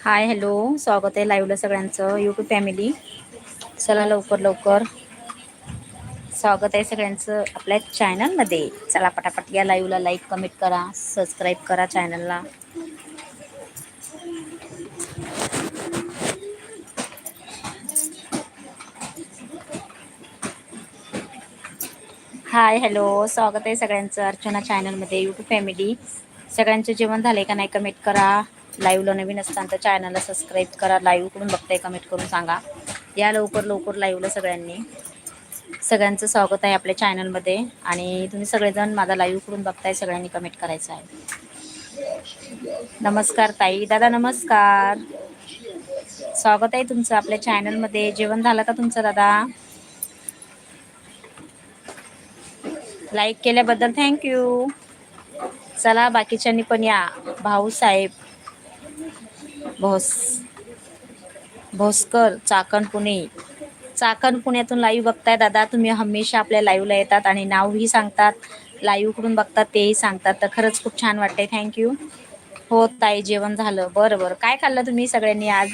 Hi hello. स्वागत आहे लाईव्हला सगळ्यांचं युट्यूब फॅमिली चला लवकर लवकर. स्वागत आहे सगळ्यांचं आपल्या चॅनलमध्ये चला पटापट या लाईव्हला लाईक कमेंट करा सबस्क्राईब करा चॅनलला हाय हॅलो. स्वागत आहे सगळ्यांचं अर्चना चॅनलमध्ये यूट्यूब फॅमिली सगळ्यांचं जेवण झालंय का नाही कमेंट करा. लाईव्हला नवीन असताना तर चॅनलला सबस्क्राईब करा. लाईव्हकडून बघताय कमेंट करून सांगा. या लवकर लवकर लाईव्हला सगळ्यांनी. सगळ्यांचं स्वागत आहे आपल्या चॅनलमध्ये आणि तुम्ही सगळेजण माझा लाईव्ह बघताय सगळ्यांनी कमेंट करायचं आहे. नमस्कार ताई. दादा नमस्कार. स्वागत आहे तुमचं आपल्या चॅनलमध्ये जेवण झालं का तुमचं दादा? लाईक केल्याबद्दल थँक्यू चला बाकीच्यांनी पण या. भाऊसाहेब. भोस भोसकर चाकण पुणे. चाकण पुण्यातून लाईव्ह बघताय दादा. तुम्ही हमेशा आपल्या लाईव्हला येतात आणि नावही सांगतात. लाईव्हकडून बघतात तेही सांगतात. तर खरंच खूप छान वाटतंय. थँक्यू हो ताई जेवण झालं. बरं बरं. काय खाल्लं तुम्ही सगळ्यांनी आज?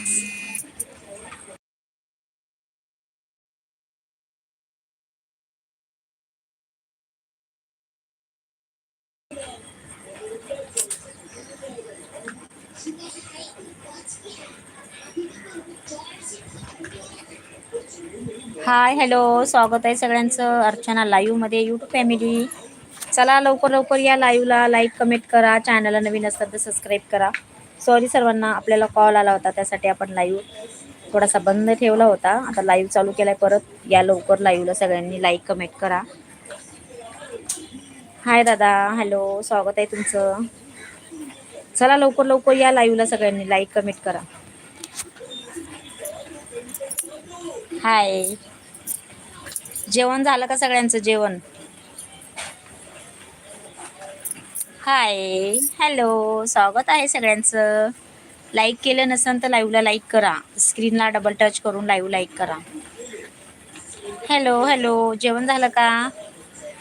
हाय हॅलो स्वागत आहे सगळ्यांचं अर्चना लाईव्हमध्ये यूट्यूब फॅमिली चला लवकर लवकर या लाईव्हला लाईक कमेंट करा चॅनलला नवीन असतात तर सबस्क्राईब करा. सॉरी सर्वांना आपल्याला कॉल आला होता त्यासाठी आपण लाईव्ह थोडासा बंद ठेवला होता. आता लाईव्ह चालू केलाय परत या लवकर लाईव्हला सगळ्यांनी लाईक कमेंट करा. हाय दादा हॅलो स्वागत आहे तुमचं. चला लवकर लवकर या लाईव्हला सगळ्यांनी लाईक कमेंट करा. हाय जेवण झालं का सगळ्यांचं जेवण? हाय हॅलो स्वागत आहे सगळ्यांचं. लाईक केलं नसेल तर लाईव्हला लाईक करा. स्क्रीनला डबल टच करून लाईव्ह लाईक करा. हॅलो हॅलो जेवण झालं का?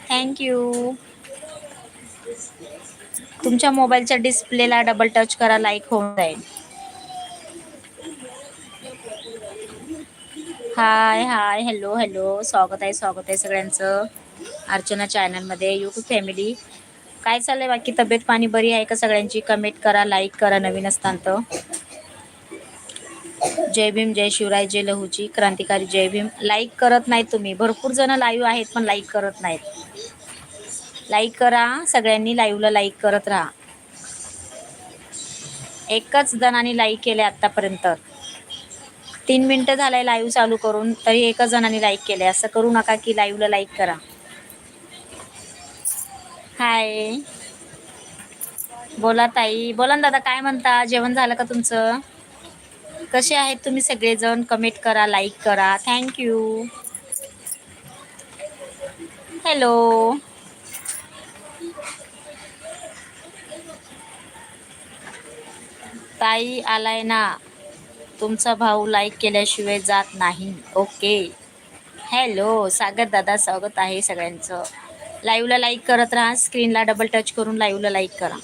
थँक्यू तुमच्या मोबाईलच्या डिस्प्लेला डबल टच करा लाईक होऊन जाईल. हाय हाय. हॅलो हॅलो स्वागत आहे स्वागत आहे सगळ्यांचं अर्चना चॅनलमध्ये यूट्यूब फॅमिली काय चाललंय? बाकी तब्येत पाणी बरी आहे का सगळ्यांची? कमेंट करा लाईक करा नवीन असताना तर. जय भीम जय शिवराय जय लहूची क्रांतिकारी जय भीम. लाईक करत नाहीत तुम्ही. भरपूर जण लाईव्ह आहेत पण लाईक करत नाहीत. लाईक करा. सगळ्यांनी लाईव्हला लाईक करत राहा. एकच जणांनी लाईक केले आतापर्यंत. तीन मिनटं झालंय लाईव्ह चालू करून तरी एकच जणांनी लाईक केले असं करू नका की लाईव्हला लाईक करा. हाय बोला ताई. बोला ना दादा काय म्हणता? जेवण झालं का तुमचं? कसे आहेत तुम्ही सगळेजण? कमेंट करा लाईक करा. थँक्यू हॅलो ताई आलाय ना. तुमचा भाऊ लाईक केल्याशिवाय जात नाही. ओके हॅलो सागर दादा स्वागत आहे सगळ्यांचं. लाईव्हला लाईक करत राहा. स्क्रीनला डबल टच करून लाईव्हला लाईक करा.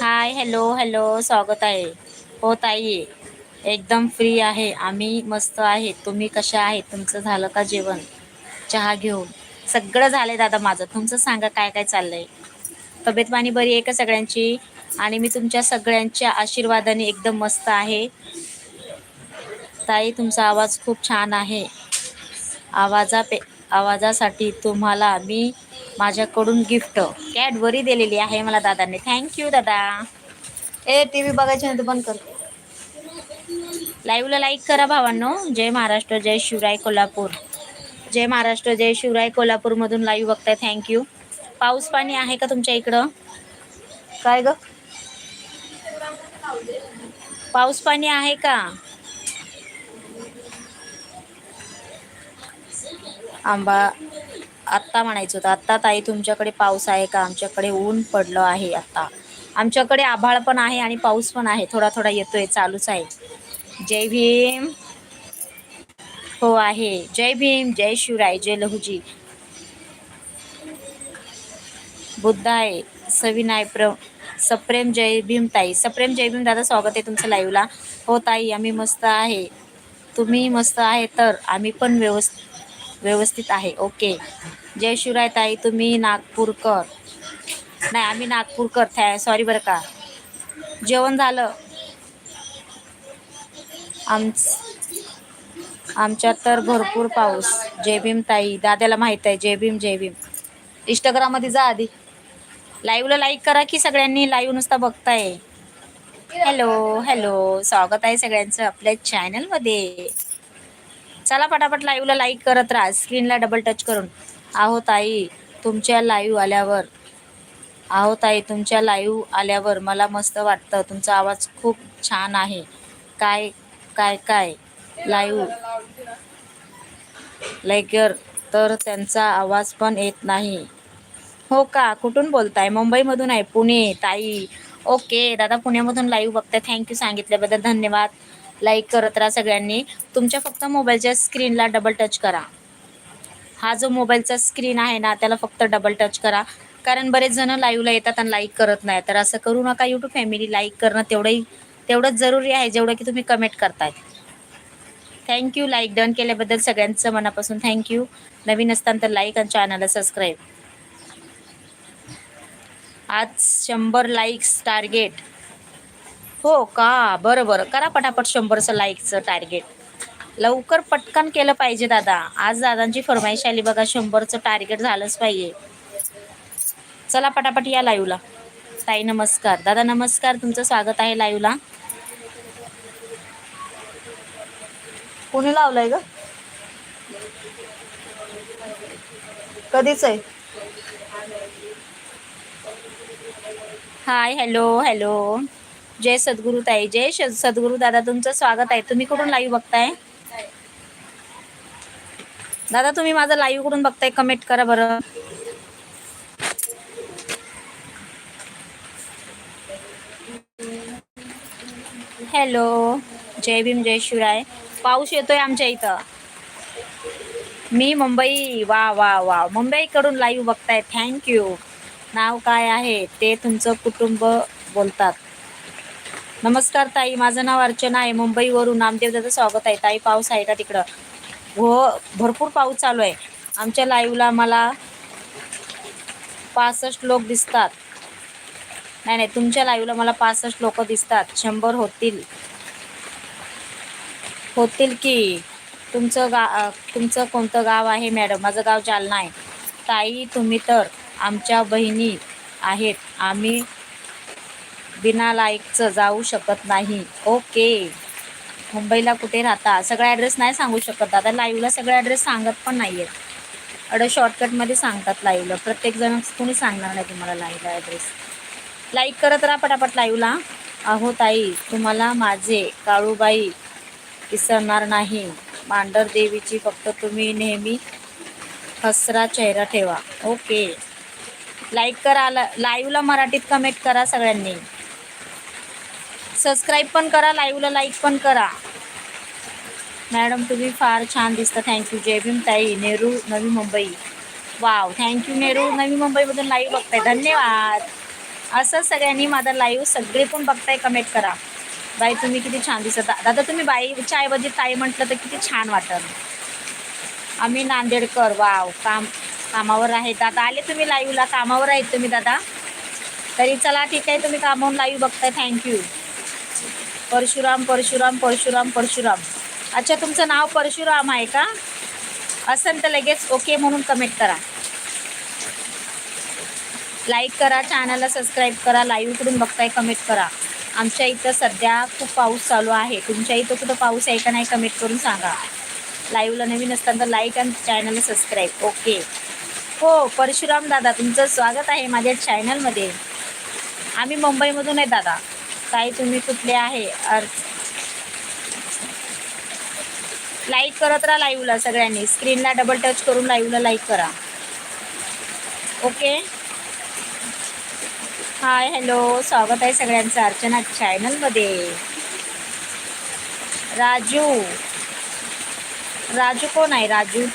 हाय हॅलो हॅलो स्वागत आहे. हो ताई. एकदम फ्री आहे. आम्ही मस्त आहे. तुम्ही कशा आहेत? तुमचं झालं का जेवण? चहा घेऊन. सगळं झालंय दादा माझं. तुमचं सांगा काय काय चाललंय? तब्येत पाणी बरी आहे का सगळ्यांची? आणि मी तुमच्या सगळ्यांच्या आशीर्वादाने एकदम मस्त आहे. ताई तुमचा आवाज खूप छान आहे. आवाजा पे आवाजासाठी तुम्हाला मी माझ्याकडून गिफ्ट कॅडबरी दिलेली आहे मला दादांनी. थँक्यू दादा. ए टी व्ही बघायची नाही तर बंद कर. लाईव्हला लाईक करा भावांनो. जय महाराष्ट्र जय शिवराय कोल्हापूर. जय महाराष्ट्र जय शिवराय कोल्हापूरमधून लाईव्ह बघताय. थँक्यू पाऊस पाणी आहे का तुमच्या इकडं? काय ग? पाऊस पाणी आहे का? आंबा आत्ता म्हणायचं होतं. आत्ता ताई तुमच्याकडे पाऊस आहे का? आमच्याकडे ऊन पडलं आहे आत्ता. आमच्याकडे आभाळ पण आहे आणि पाऊस पण आहे. थोडा थोडा येतोय. चालूच आहे. जय भीम. हो आहे. जय भीम. जय शिवराय. जय लहूजी. बुद्ध आहे. सविनाय प्र सप्रेम जय भीम ताई. सप्रेम जय भीम दादा स्वागत आहे तुमचं लाईव्हला हो ताई आम्ही मस्त आहे. तुम्ही मस्त आहे तर आम्ही पण व्यवस् व्यवस्थित आहे. ओके. जय शिवराय ताई तुम्ही नागपूरकर. नाही आम्ही नागपूरकर. थॅ सॉरी बरं का. जेवण झालं. आमच आमच्यात तर भरपूर पाऊस. जय भीम ताई दादाला माहीत आहे. जय भीम जय भीम. इंस्टाग्राममध्ये जा आधी. लाईव्हला लाईक करा की सगळ्यांनी लाईव्ह नुसता बघताय. हॅलो हॅलो स्वागत आहे सगळ्यांचं आपल्या चॅनलमध्ये चला पटापट लाईव्हला लाईक करत राहा. स्क्रीनला डबल टच करून. आहो ताई तुमच्या लाईव्ह आल्यावर. आहो ताई तुमच्या लाईव्ह आल्यावर मला मस्त वाटतं. तुमचा आवाज खूप छान आहे. काय काय काय? लाईव्ह लाईकर तर त्यांचा आवाज पण येत नाही. हो का? कुठून बोलताय? मुंबईमधून आहे पुणे ताई. ओके दादा पुण्यामधून लाईव्ह बघताय थँक्यू सांगितल्याबद्दल धन्यवाद. लाईक करत राहा सगळ्यांनी. तुमच्या फक्त मोबाईलच्या स्क्रीनला डबल टच करा. हा जो मोबाईलचा स्क्रीन आहे ना त्याला फक्त डबल टच करा. कारण बरेच जण लाईव्हला येतात आणि लाईक करत नाही. तर असं करू नका यूट्यूब फॅमिली लाईक करणं तेवढंही तेवढंच जरुरी आहे जेवढं की तुम्ही कमेंट करताय थँक्यू लाईक डन केल्याबद्दल सगळ्यांचं मनापासून थँक्यू नवीन असताना तर लाईक आणि चॅनलला सबस्क्राईब आज शंभर लाईक्स टार्गेट हो का? बरं बरं. करा पटापट शंभरचं लाईकचं टार्गेट लवकर पटकन केलं पाहिजे दादा. आज दादांची फरमाईश आली बघा शंभरचं टार्गेट झालंच पाहिजे. चला पटापट या लाईव्हला ताई नमस्कार. दादा नमस्कार. तुमचं स्वागत आहे लाईव्हला कोणी लावलंय ग? कधीच आहे. Hi hello hello. जय सद्गुरू ताई जय श- सद्गुरू दादा तुमचं स्वागत आहे. तुम्ही कुठून लाईव्ह बघताय? दादा तुम्ही माझं लाईव्ह कुठून बघताय? कमेंट करा बरं. हॅलो. जय भीम जय शिवराय. पाऊस येतोय आमच्या इथं. मी मुंबई वा वा वा. मुंबईकडून लाईव्ह बघताय. थँक्यू नाव काय आहे ते तुमचं कुटुंब बोलतात. नमस्कार ताई माझं नाव अर्चना आहे. मुंबईवरून नामदेव दादा स्वागत आहे. ताई पाऊस आहे का तिकडं? हो भरपूर पाऊस चालू आहे. आमच्या लाईव्हला मला पासष्ट लोक दिसतात. नाही नाही तुमच्या लाईव्हला मला पासष्ट लोक दिसतात. शंभर होतील. होतील की? तुमचं गा तुमचं कोणतं गाव आहे मॅडम? माझं गाव जालना आहे. ताई तुम्ही तर आमच्या बहिणी आहेत. आम्ही बिना लाईकचं जाऊ शकत नाही. ओके. मुंबईला कुठे राहता? सगळा ॲड्रेस नाही सांगू शकत आता लाईव्हला सगळा ॲड्रेस सांगत पण नाही आहेत अडं शॉर्टकटमध्ये सांगतात लाईव्हला प्रत्येकजण कोणी सांगणार नाही तुम्हाला लाईव्हला ॲड्रेस लाईक करत राहा पटापट लाईव्हला अहो ताई तुम्हाला माझे काळूबाई विसरणार नाही. मांडर देवीची फक्त तुम्ही नेहमी हसरा चेहरा ठेवा. ओके. लाईक करा लाईव्हला मराठीत कमेंट करा सगळ्यांनी. सबस्क्राईब पण करा लाईव्हला लाईक पण करा. मॅडम तुम्ही फार छान दिसता. थँक्यू जय भीम ताई नेहरू नवी मुंबई. Wow thank you Nehru. नवी मुंबईमधून लाईव्ह बघताय. धन्यवाद. असं सगळ्यांनी माझा लाईव्ह सगळे पण बघताय कमेंट करा. बाई तुम्ही किती छान दिसत. दादा तुम्ही बाईच्या ऐवजी ताई म्हटलं तर किती छान वाटत. आम्ही नांदेडकर. वाव काम कामावर आहेत. आता आले तुम्ही लाईव्हला कामावर आहेत तुम्ही दादा. तरी चला ठीक आहे तुम्ही कामावून लाईव्ह बघताय. Thank you Parshuram Parshuram Parshuram Parshuram. अच्छा तुमचं नाव परशुराम आहे का? असेल तर लगेच ओके म्हणून कमेंट करा. लाईक करा चॅनलला सबस्क्राईब करा लाईव्हकडून बघताय कमेंट करा. आमच्या इथं सध्या खूप पाऊस चालू आहे. तुमच्या इथं कुठं पाऊस आहे का नाही कमेंट करून सांगा. लाईव्हला नवीन असताना लाईक आणि चॅनलला सबस्क्राईब ओके हो परशुराम दादा तुमचं स्वागत आहे माझ्या चॅनलमध्ये आम्ही मुंबईमधून आहे दादा. ताई तुम्ही कुठले आहे? अर लाईक करत राहा लाईव्हला सगळ्यांनी. स्क्रीनला डबल टच करून लाईव्हला लाईक करा. ओके हाय हॅलो स्वागत आहे सगळ्यांचं अर्चना चॅनलमध्ये राजू. राजू कोण आहे? राजू?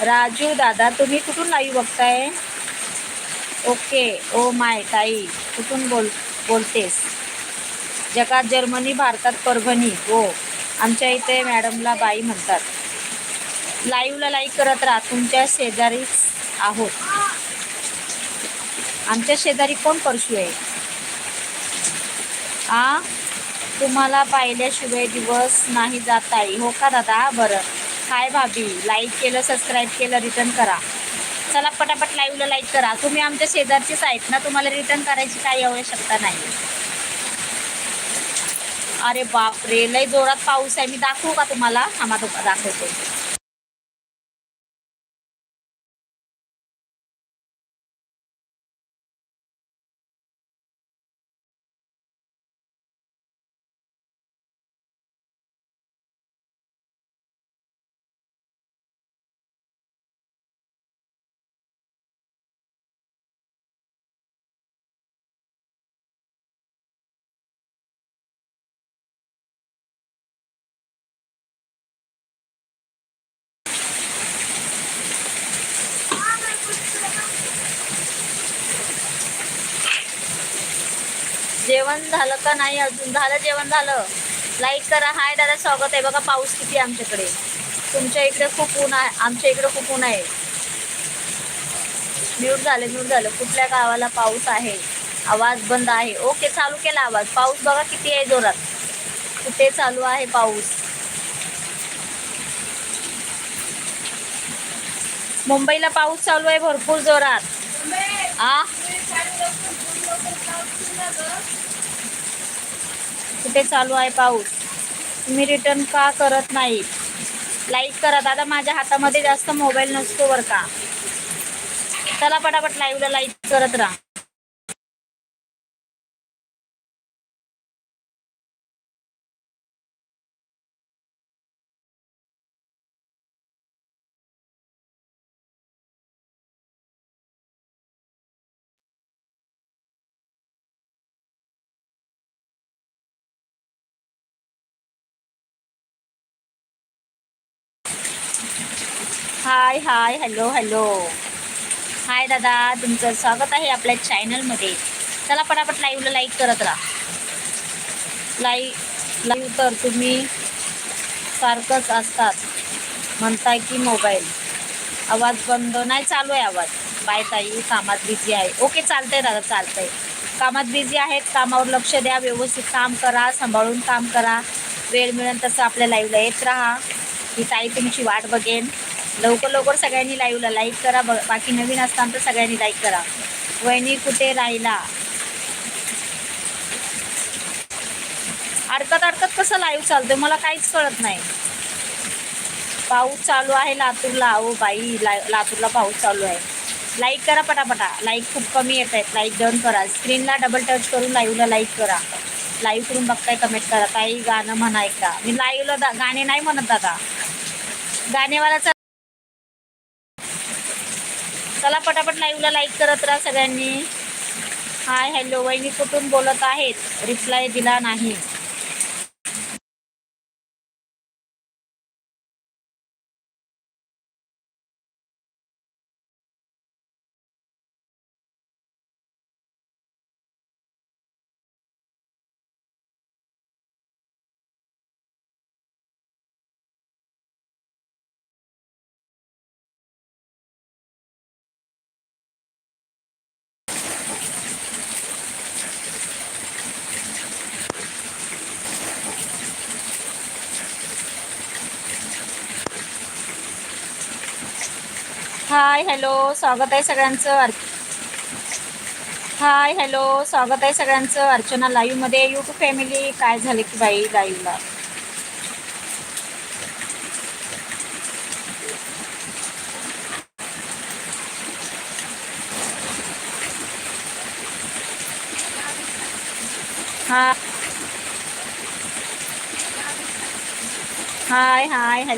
राजू दादा तुम्ही कुठून लाईव्ह बघताय? ओके ओ माय ताई कुठून बोल बोलतेस? जगात जर्मनी भारतात परभणी हो. आमच्या इथे मॅडमला बाई म्हणतात. लाईव्हला लाईक करत राहा तुमच्या शेजारीच आहोत. आमच्या शेजारी कोण परशू आहे? आ? तुम्हाला पाहिल्याशिवाय दिवस नाही जात आहे हो का दादा? बरं. हाय भाभी. लाईक केलं सबस्क्राईब केलं रिटर्न करा. चला पटापट लाईव्हला लाईक करा. तुम्ही आमच्या शेजारचेच आहेत ना तुम्हाला रिटर्न करायची काही आवश्यकता नाही. अरे बापरे लय जोरात पाऊस आहे. मी दाखवू का तुम्हाला? आम्हा दाखवते. जेवण झालं का नाही अजून? झालं जेवण झालं. लाईक करा. हाय दादा स्वागत आहे. बघा पाऊस किती आहे आमच्याकडे. तुमच्या इकडे खूप ऊन आहे. आमच्या इकडे खूप ऊन आहे. म्यूट झालं म्यूट झालं. कुठल्या गावाला पाऊस आहे? आवाज बंद आहे. ओके चालू केला आवाज. पाऊस बघा किती आहे जोरात. कुठे चालू आहे पाऊस? मुंबईला पाऊस चालू आहे भरपूर जोरात. आ? कुठे चालू आहे पाऊस. तुम्ही रिटर्न का करत नाही? लाईक करा. दादा माझ्या हातामध्ये जास्त मोबाईल नसतो बरं का. चला पटापट लाईव्हला लाईक करत राहा. हाय हाय हॅलो हॅलो. हाय दादा तुमचं स्वागत आहे आपल्या चॅनलमध्ये. चला पटापट लाईव्हला लाईक करत राहा. लाईव लाईव्ह तर तुम्ही सारखंच असतात. म्हणताय की मोबाईल आवाज बंद नाही चालू आहे आवाज. बाय ताई कामात बिझी आहे. ओके चालतंय दादा चालतंय. कामात बिझी आहेत कामावर लक्ष द्या व्यवस्थित काम करा सांभाळून काम करा. वेळ मिळेल तसं आपल्या लाईव्हला येत राहा. ही ताई तुमची वाट बघेन. लवकर लवकर सगळ्यांनी लाईव्हला लाईक करा. ब बाकी नवीन असताना तर सगळ्यांनी लाईक करा. वहिनी कुठे राहिला? अडकत अडकत कसं लाईव्ह चालतंय? मला काहीच कळत नाही. पाऊस चालू आहे लातूरला. अहो बाई ला लातूरला पाऊस चालू आहे. लाईक करा पटापटा. लाईक खूप कमी येत आहेत. लाईक डन करा. स्क्रीनला डबल टच करून लाईव्हला लाईक करा. लाईव्ह करून बघताय कमेंट करा. काही गाणं म्हणाय का मी लाईव्हला दा गाणे नाही म्हणत दादा. गाणेवाल्याचं चला पटापट लाईव्हला लाईक करत राहा सगळ्यांनी. हाय हॅलो वहिनी कुठून बोलत आहेत? रिप्लाय दिला नाही. हाय हॅलो स्वागत आहे सगळ्यांचं. अर् हाय हॅलो स्वागत आहे सगळ्यांचं. अर्चना लाईव्हमध्ये यूट्यूब फॅमिली काय झालं की बाई लाईव्हला हा हाय हाय हॅलो